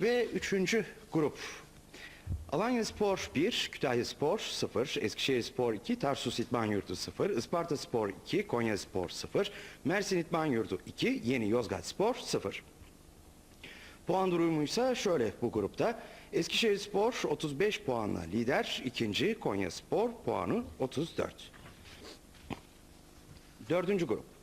Ve üçüncü grup. Alanya Spor 1, Kütahya Spor 0, Eskişehir Spor 2, Tarsus İtman Yurdu 0, Isparta Spor 2, Konya Spor 0, Mersin İtman Yurdu 2, Yeni Yozgat Spor 0. Puan durumuysa şöyle bu grupta. Eskişehir Spor 35 puanla lider, ikinci Konya Spor puanı 34. Dördüncü grup.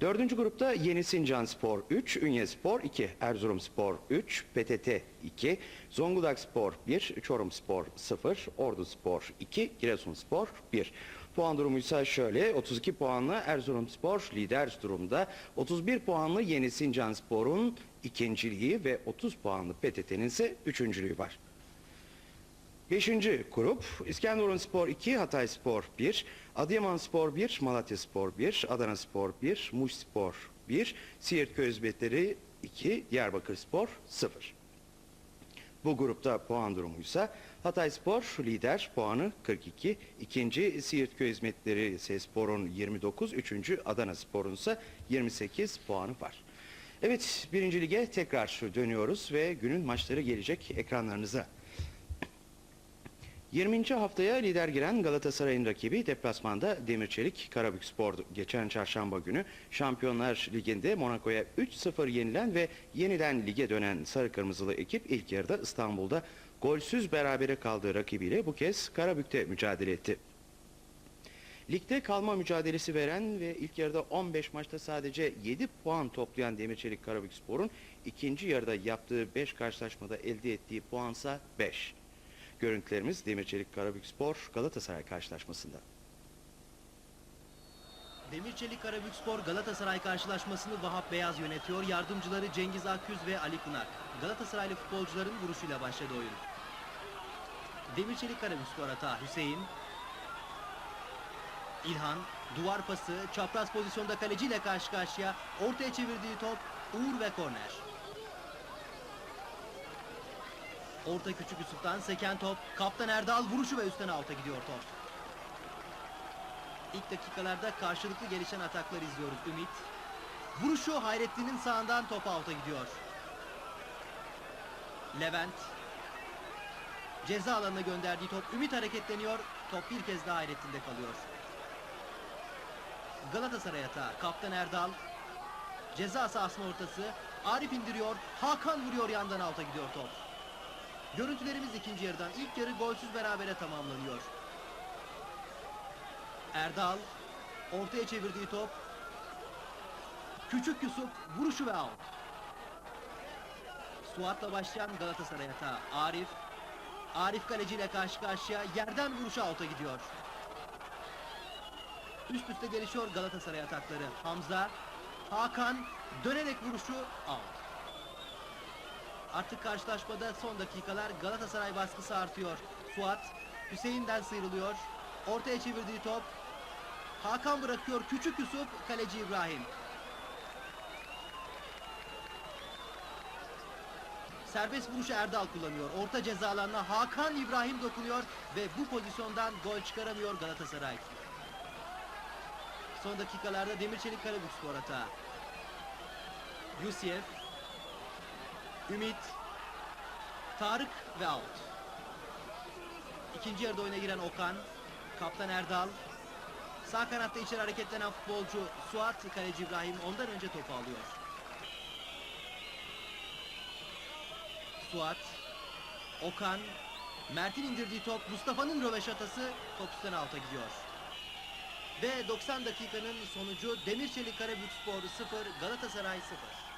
Dördüncü grupta Yeni Sincan Spor 3, Ünye Spor 2, Erzurum Spor 3, PTT 2, Zonguldak Spor 1, Çorum Spor 0, Ordu Spor 2, Giresun Spor 1. Puan durumuysa şöyle 32 puanlı Erzurum Spor lider durumda. 31 puanlı Yeni Sincan Spor'un ikinciliği ve 30 puanlı PTT'nin ise üçüncülüğü var. Beşinci grup İskenderun Spor 2, Hatay Spor 1, Adıyaman Spor 1, Malatya Spor 1, Adana Spor 1, Muş Spor 1, Siirt Köyüzbetleri 2, Diyarbakır Spor 0. Bu grupta puan durumuysa Hatay Spor lider puanı 42, ikinci Siirt Köy Hizmetleri Spor'un 29, üçüncü Adana Spor'un ise 28 puanı var. Evet birinci lige tekrar dönüyoruz ve günün maçları gelecek ekranlarınıza. 20. haftaya lider giren Galatasaray'ın rakibi deplasmanda Demirçelik Karabükspor'du. Geçen çarşamba günü Şampiyonlar Ligi'nde Monaco'ya 3-0 yenilen ve yeniden lige dönen Sarı Kırmızılı ekip ilk yarıda İstanbul'da golsüz berabere kaldığı rakibiyle bu kez Karabük'te mücadele etti. Ligde kalma mücadelesi veren ve ilk yarıda 15 maçta sadece 7 puan toplayan Demirçelik Karabükspor'un ikinci yarıda yaptığı 5 karşılaşmada elde ettiği puansa 5. Görüntülerimiz Demirçelik Karabükspor Galatasaray karşılaşmasında. Demirçelik Karabükspor Galatasaray karşılaşmasını Vahap Beyaz yönetiyor. Yardımcıları Cengiz Akyüz ve Ali Pınar. Galatasaraylı futbolcuların vuruşuyla başladı oyun. Demirçelik Karabükspor hata Hüseyin. İlhan, duvar pası, çapraz pozisyonda kaleciyle karşı karşıya. Ortaya çevirdiği top Uğur ve korner. Orta küçük Yusuf'tan seken top. Kaptan Erdal vuruşu ve üstten alta gidiyor top. İlk dakikalarda karşılıklı gelişen ataklar izliyoruz Ümit. Vuruşu Hayrettin'in sağından top alta gidiyor. Levent. Ceza alanına gönderdiği top Ümit hareketleniyor. Top bir kez daha Hayrettin'de kalıyor. Galatasaray hata. Kaptan Erdal. Ceza sahasının ortası. Arif indiriyor. Hakan vuruyor yandan alta gidiyor top. Görüntülerimiz ikinci yarıdan. ilk yarı golsüz berabere tamamlanıyor. Erdal ortaya çevirdiği top. Küçük Yusuf vuruşu ve out. Suat'la başlayan Galatasaray hata. Arif. Arif kaleciyle karşı karşıya yerden vuruşu out'a gidiyor. Üst üste gelişiyor Galatasaray atakları. Hamza, Hakan dönerek vuruşu out. Artık karşılaşmada son dakikalar Galatasaray baskısı artıyor. Suat Hüseyin'den sıyrılıyor. Ortaya çevirdiği top. Hakan bırakıyor. Küçük Yusuf, kaleci İbrahim. Serbest vuruşu Erdal kullanıyor. Orta ceza Hakan İbrahim dokunuyor ve bu pozisyondan gol çıkaramıyor Galatasaray. Son dakikalarda Demirçelik Karabükspor hata. Yusuf Ümit, Tarık ve out. İkinci yarıda oyuna giren Okan, Kaptan Erdal, sağ kanatta içeri hareketlenen futbolcu Suat Kaleci İbrahim ondan önce topu alıyor. Suat, Okan, Mert'in indirdiği top Mustafa'nın röveşatası top üstten alta gidiyor. Ve 90 dakikanın sonucu Demirçelik Karabükspor 0, Galatasaray 0.